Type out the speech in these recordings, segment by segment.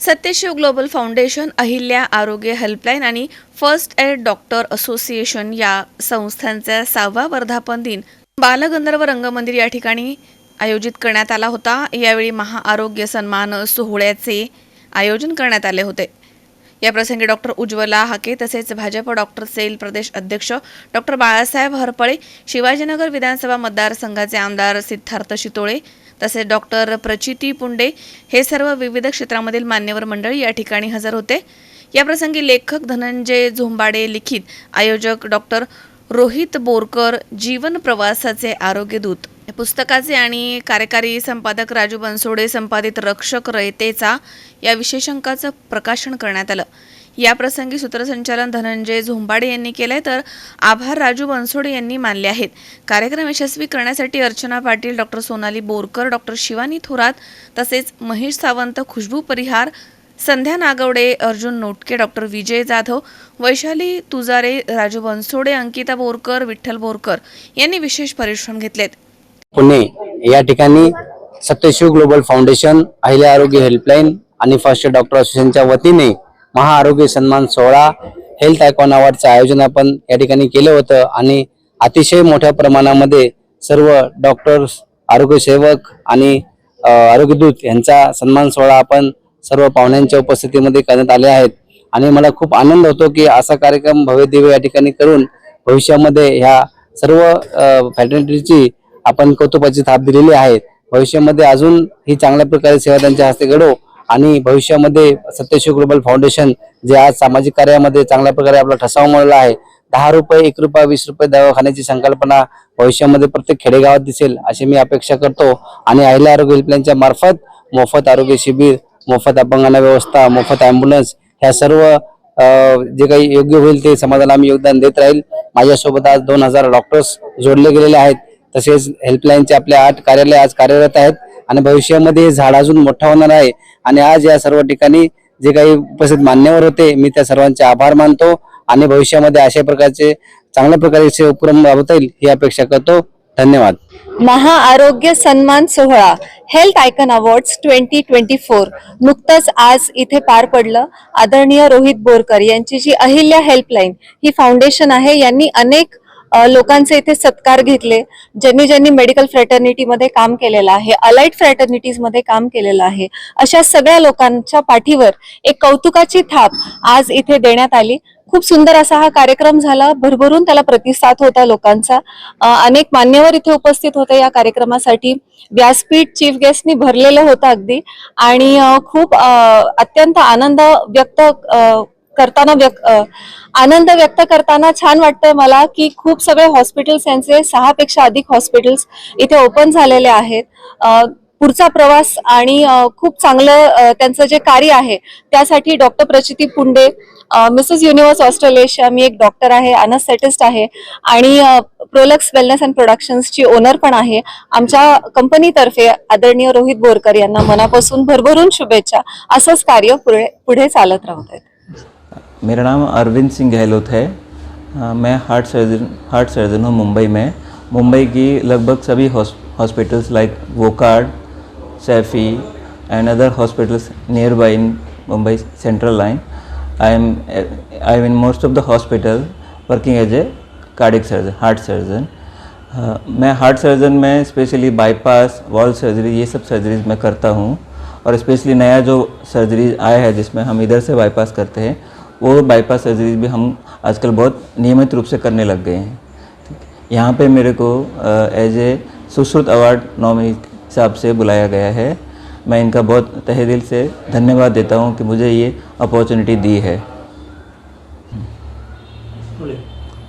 सत्यशिव global foundation Ahilya आरोग्य helpline आणि first aid doctor association या संस्थांचा सहावा वर्धापन दिन बालगंधर्व रंगमंदिर या ठिकाणी आयोजित करण्यात आला होता. यावेळी महाआरोग्य सन्मान सोहळ्याचे आयोजन करण्यात आले होते. याप्रसंगी डॉक्टर उज्ज्वला हाके तसेच भाजप डॉक्टर सेल प्रदेश अध्यक्ष डॉक्टर बाळासाहेब हरपळे शिवाजीनगर विधानसभा मतदारसंघाचे आमदार सिद्धार्थ शितोळे तसेच डॉक्टर प्रचिती पुंडे हे सर्व विविध क्षेत्रामधील मान्यवर मंडळी या ठिकाणी हजर होते. या प्रसंगी लेखक धनंजय झोंबाडे लिखित आयोजक डॉक्टर रोहित बोरकर जीवन प्रवासाचे आरोग्यदूत पुस्तकाचे आणि कार्यकारी संपादक राजू बनसोडे संपादित रक्षक रयतेचा या विशेषांकाचं प्रकाशन करण्यात आलं. या प्रसंगी सूत्रसंचालन धनंजय झोंबाडे यांनी केलंय. तर आभार राजू बनसोडे यांनी मानले आहेत. कार्यक्रम यशस्वी करण्यासाठी अर्चना पाटील डॉक्टर सोनाली बोरकर डॉक्टर शिवानी थोरात तसेच महेश सावंत खुशबू परिहार संध्या नागवडे अर्जुन नोटके डॉक्टर विजय जाधव वैशाली तुजारे राजू बनसोडे अंकिता बोरकर विठ्ठल बोरकर यांनी विशेष परिश्रम घेतलेत. पुणे. या ठिकाणी सत्यशिव ग्लोबल फाउंडेशन अहिल्या आरोग्य हेल्पलाईन आणि फर्स्ट डॉक्टर असोसिएशनच्या वतीने महाआरोग्य सन्मान सोहळा हेल्थ आयकॉन अवॉर्डचं आयोजन आपण या ठिकाणी केलं होतं. आणि अतिशय मोठ्या प्रमाणामध्ये सर्व डॉक्टर्स आरोग्यसेवक आणि आरोग्यदूत यांचा सन्मान सोहळा आपण सर्व पाहुण्यांच्या उपस्थितीमध्ये करण्यात आले आहेत. आणि मला खूप आनंद होतो की असा कार्यक्रम भव्य दिव्य या ठिकाणी करून भविष्यामध्ये ह्या सर्व फॅटर्निटीची आपण कौतुकाची थाप दिलेली आहे. भविष्यामध्ये अजून ही चांगल्या प्रकारे सेवा त्यांच्या हस्ते घडो आणि भविष्यामध्ये सत्यशिव ग्लोबल फाउंडेशन जे आज सामाजिक कार्यामध्ये चांगल्या प्रकारे आपला ठसाव मिळाला आहे. दहा रुपये एक रुपया वीस रुपये दवाखान्याची संकल्पना भविष्यामध्ये प्रत्येक खेडेगावात दिसेल अशी मी अपेक्षा करतो. आणि अहिल्या आरोग्य हेल्पलाईनच्या मार्फत मोफत आरोग्य शिबिर मोफत अपंगांना व्यवस्था मोफत अँब्युलन्स ह्या सर्व जे काही योग्य होईल ते समाजाला आम्ही योगदान देत राहील. माझ्यासोबत आज दोन हजार डॉक्टर्स जोडले गेलेले आहेत. तसेच हेल्पलाईनचे आपले आठ कार्यालय आज कार्यरत आहेत आणि भविष्यामध्ये हे झाड अजून मोठा होणार आहे. आणि आज या सर्व ठिकाणी जे काही उपस्थित मान्यवर होते मी त्या सर्वांचे आभार मानतो आणि भविष्यामध्ये अशा प्रकारचे चांगल्या प्रकारचे उपक्रम राबवता येईल ही अपेक्षा करतो. धन्यवाद. महाआरोग्य सन्मान सोहळा health icon awards twenty twenty four नुकतंच आज इथे पार पडलं. आदरणीय रोहित बोरकर यांची जी अहिल्या हेल्पलाईन ही फाउंडेशन आहे यांनी अनेक लोकांचे इथे सत्कार घेतले ज्यांनी ज्यांनी मेडिकल फ्रॅटर्निटीमध्ये काम केलेलं आहे अलाइट फ्रॅटर्निटीजमध्ये काम केलेलं आहे अशा सगळ्या लोकांच्या पाठीवर एक कौतुकाची थाप आज इथे देण्यात आली. खूप सुंदर असा हा कार्यक्रम झाला. भरभरून त्याला प्रतिसाद होता लोकांचा. अनेक मान्यवर इथे उपस्थित होते या कार्यक्रमासाठी. व्यासपीठ चीफ गेस्टनी भरलेलं होतं अगदी. आणि खूप अत्यंत आनंद व्यक्त करताना व्यक्त आनंद व्यक्त करताना छान वाटतंय मला की खूप सगळे हॉस्पिटल्स यांचे सहा पेक्षा अधिक हॉस्पिटल्स इथे ओपन झालेले आहेत. पुढचा प्रवास आणि खूप चांगलं त्यांचं जे कार्य आहे त्यासाठी doctor Prachiti Punde Mrs Universe Australasia मी एक डॉक्टर आहे अनस्थेटिस्ट आहे आणि प्रोलक्स वेलनेस अँड प्रोडक्शन्सची ओनर पण आहे. आमच्या कंपनीतर्फे आदरणीय रोहित बोरकर यांना मनापासून भरभरून शुभेच्छा. असंच कार्य पुढे पुढे चालत राहत आहेत. मेरा नाम अरविंद सिंह गहलोत है। मैं हार्ट सर्जन हार्ट सर्जन हूँ मुंबई में। मुंबई की लगभग सभी hospitals like Wockhardt Saifee and other hospitals nearby in Mumbai central line I am I am in most of the hospital working as a cardiac surgeon heart surgeon मैं heart surgeon में specially bypass valve surgery ये सब surgeries मैं करता हूँ। और specially नया जो सर्जरी आया है जिसमें हम इधर से बाईपास करते हैं वो बाईपास सर्जरी भी हम आजकल बहुत नियमित रूप से करने लग गए हैं। यहाँ पे मेरे को as a Sushruta award nominee हिसाब से बुलाया गया है। मैं इनका बहुत तहे दिल से धन्यवाद देता हूँ कि मुझे ये अपॉर्चुनिटी दी है।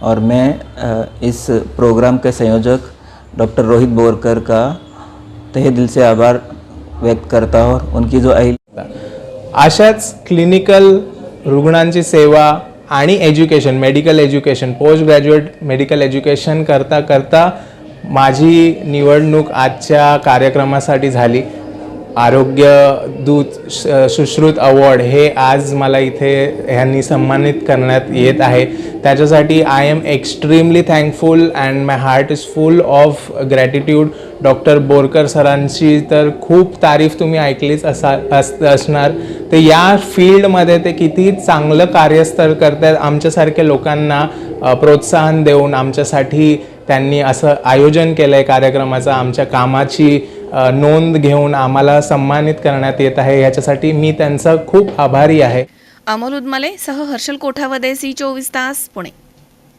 और मैं इस प्रोग्राम के संयोजक डॉक्टर रोहित बोरकर का तहे दिल से आभार व्यक्त करता हूँ और उनकी जो अहिल अशाच क्लिनिकल रुग्णांची सेवा आणि education medical education post graduate medical education करता करता माझी निवडणूक आजच्या कार्यक्रमासाठी झाली. आरोग्य दूत श- सुश्रुत अवॉर्ड हे आज मला इथे ह्यांनी सन्मानित करण्यात येत आहे. त्याच्यासाठी I am extremely thankful and my heart is full of gratitude doctor Borkar सरांची तर खूप तारीफ तुम्ही ऐकलीच असा अस असणार. ते या फील्डमध्ये ते किती चांगलं कार्यस्थळ करतात आमच्यासारख्या लोकांना प्रोत्साहन देऊन आमच्यासाठी त्यांनी असं आयोजन केलं आहे कार्यक्रमाचं आमच्या कामाची नोंद घेऊन आम्हाला सन्मानित करण्यात येत आहे. याच्यासाठी मी त्यांचा खूप आभारी आहे. अमोल उदमले सह हर्षल कोठावदे सी चोवीस तास पुणे.